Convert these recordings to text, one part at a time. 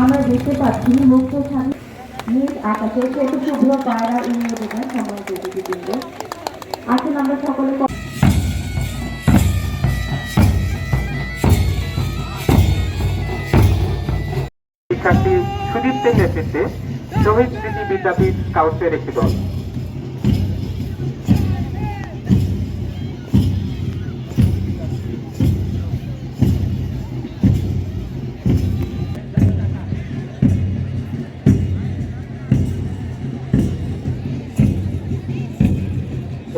আমরা দেখতে পাচ্ছি মুক্ত স্বামী নিজ আকাশে ছোট শুভ্র পায়রা উড়িয়ে দেবেন সম্মান অতিথিবৃন্দ আসুন আমরা সকলে শিক্ষার্থী সুদীপ্তের নেতৃত্বে শহীদ স্মৃতি বিদ্যাপীঠ স্কাউটসের একটি দল।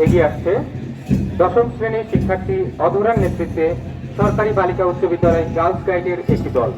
এগিয়ে আসছে। দশম শ্রেণির শিক্ষার্থী অধুরার নেতৃত্বে সরকারি বালিকা উচ্চ বিদ্যালয় গার্লস গাইডের একটি দল।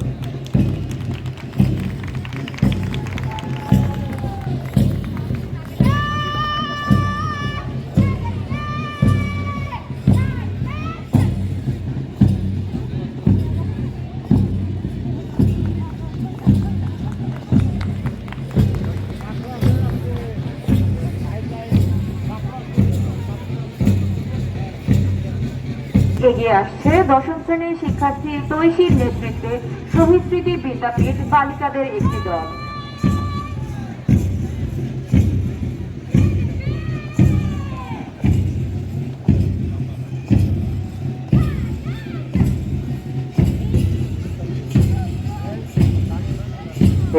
এগিয়ে আসছে। দশম শ্রেণির শিক্ষার্থী নেতৃত্বে শহীদ স্মৃতি বিদ্যাপীঠ বালিকাদের একটি দল।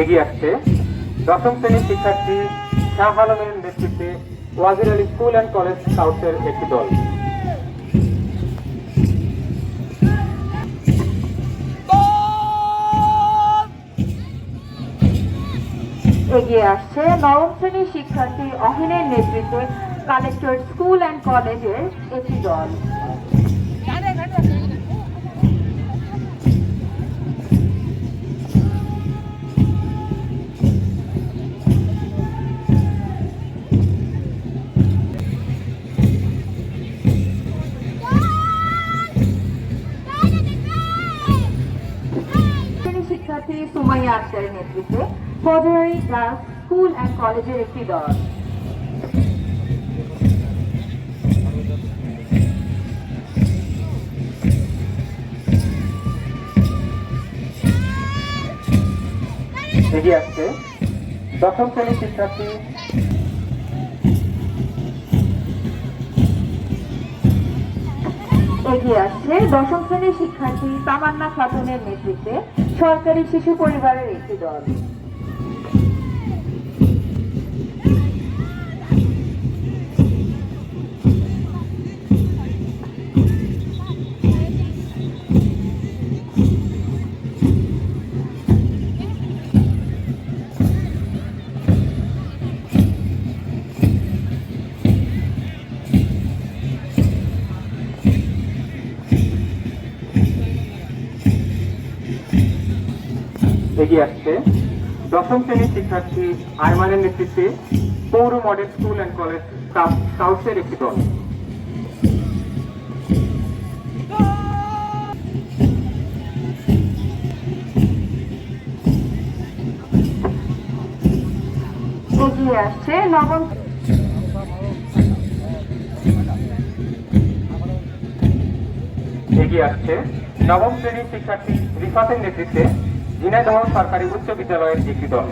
এগিয়ে আসছে দশম শ্রেণির শিক্ষার্থী শাহ আলমের নেতৃত্বে Wazir Ali school and college স্কাউটসের একটি দল। এগিয়ে আসছে। নবম শ্রেণির শিক্ষার্থী অহিনের নেতৃত্বে কালেক্টর স্কুল অ্যান্ড কলেজের একটি দল। আক্তারের নেতৃত্বে ফেব্রুয়ারি গার্লস স্কুল অ্যান্ড কলেজের একটি দল। এগিয়ে আসছে দশম শ্রেণির শিক্ষার্থী এগিয়ে আসছে। দশম শ্রেণির শিক্ষার্থী তামান্না খাতুনের নেতৃত্বে সরকারি শিশু পরিবারের একটি দল। এগিয়ে আসছে। দশম শ্রেণির শিক্ষার্থী আয়মানের নেতৃত্বে পৌর মডেল স্কুল অ্যান্ড কলেজ স্কাউটসের একটি দল। এগিয়ে আসছে নবম এগিয়ে আসছে নবম শ্রেণির শিক্ষার্থী রিফাতের নেতৃত্বে ঝিনাইদহ সরকারি উচ্চ বিদ্যালয়ের একটি দল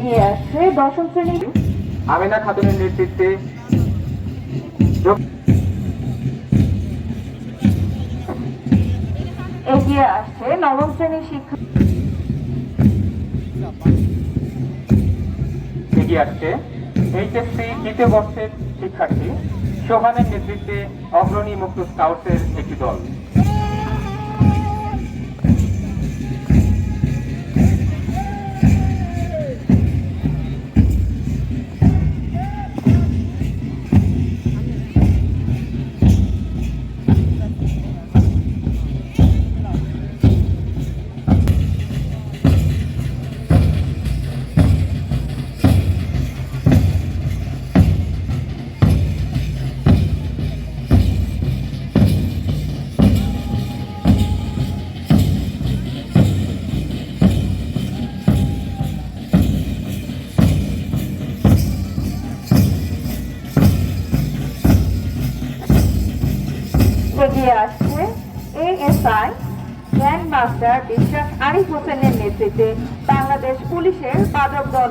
এগিয়ে আসছে। দশম আমেনা খাতুনের নেতৃত্বে এগিয়ে আসছে নবম শ্রেণির শিক্ষা এগিয়ে আসছে এইচএসসি দ্বিতীয় বর্ষের শিক্ষার্থী সোহানের নেতৃত্বে অগ্রণী মুক্ত স্কাউটসের একটি দল। এগিয়ে আসছে এএসআই গ্র্যান্ড মাস্টার বিশ্বাস আরিফ হোসেনের নেতৃত্বে বাংলাদেশ পুলিশের পাদক দল।